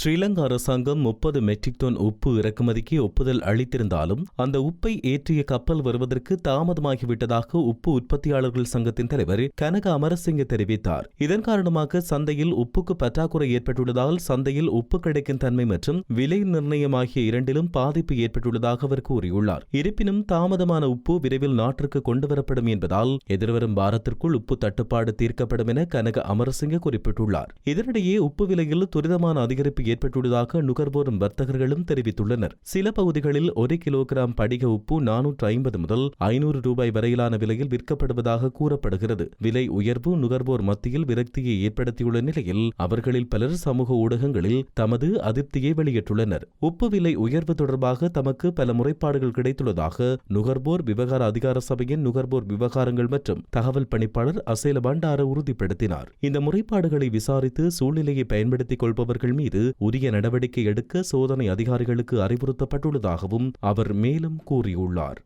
ஸ்ரீலங்கா அரசாங்கம் முப்பது matric ton உப்பு இறக்குமதிக்கு ஒப்புதல் அளித்திருந்தாலும் அந்த உப்பை ஏற்றிய கப்பல் வருவதற்கு தாமதமாகிவிட்டதாக உப்பு உற்பத்தியாளர்கள் சங்கத்தின் தலைவர் கனக அமரசிங்க தெரிவித்தார். இதன் காரணமாக சந்தையில் உப்புக்கு பற்றாக்குறை ஏற்பட்டுள்ளதால் சந்தையில் உப்பு கிடைக்கும் தன்மை மற்றும் விலை நிர்ணயம் ஆகிய இரண்டிலும் பாதிப்பு ஏற்பட்டுள்ளதாக அவர் கூறியுள்ளார். இருப்பினும் தாமதமான உப்பு விரைவில் நாட்டிற்கு கொண்டுவரப்படும் என்பதால் எதிர்வரும் வாரத்திற்குள் உப்பு தட்டுப்பாடு தீர்க்கப்படும் என கனக அமரசிங்க குறிப்பிட்டுள்ளார். இதனிடையே உப்பு விலையில் துரிதமான அதிகரிப்பு ஏற்பட்டுள்ளதாக நுகர்வோரும் வர்த்தகர்களும் தெரிவித்துள்ளனர். சில பகுதிகளில் ஒரு கிலோகிராம் படிக உப்பு நானூற்று ஐம்பது முதல் ஐநூறு ரூபாய் வரையிலான விலையில் விற்கப்படுவதாக கூறப்படுகிறது. விலை உயர்வு நுகர்வோர் மத்தியில் விரக்தியை ஏற்படுத்தியுள்ள நிலையில் அவர்களில் பலர் சமூக ஊடகங்களில் தமது அதிருப்தியை வெளியிட்டுள்ளனர். உப்பு விலை உயர்வு தொடர்பாக தமக்கு பல முறைப்பாடுகள் கிடைத்துள்ளதாக நுகர்வோர் விவகார அதிகார சபையின் நுகர்வோர் விவகாரங்கள் மற்றும் தகவல் பணிப்பாளர் அசேல பண்டார உறுதிப்படுத்தினார். இந்த முறைப்பாடுகளை விசாரித்து சூழ்நிலையை பயன்படுத்திக் கொள்பவர்கள் மீது உரிய நடவடிக்கை எடுக்க சோதனை அதிகாரிகளுக்கு அறிவுறுத்தப்பட்டுள்ளதாகவும் அவர் மேலும் கூறியுள்ளார்.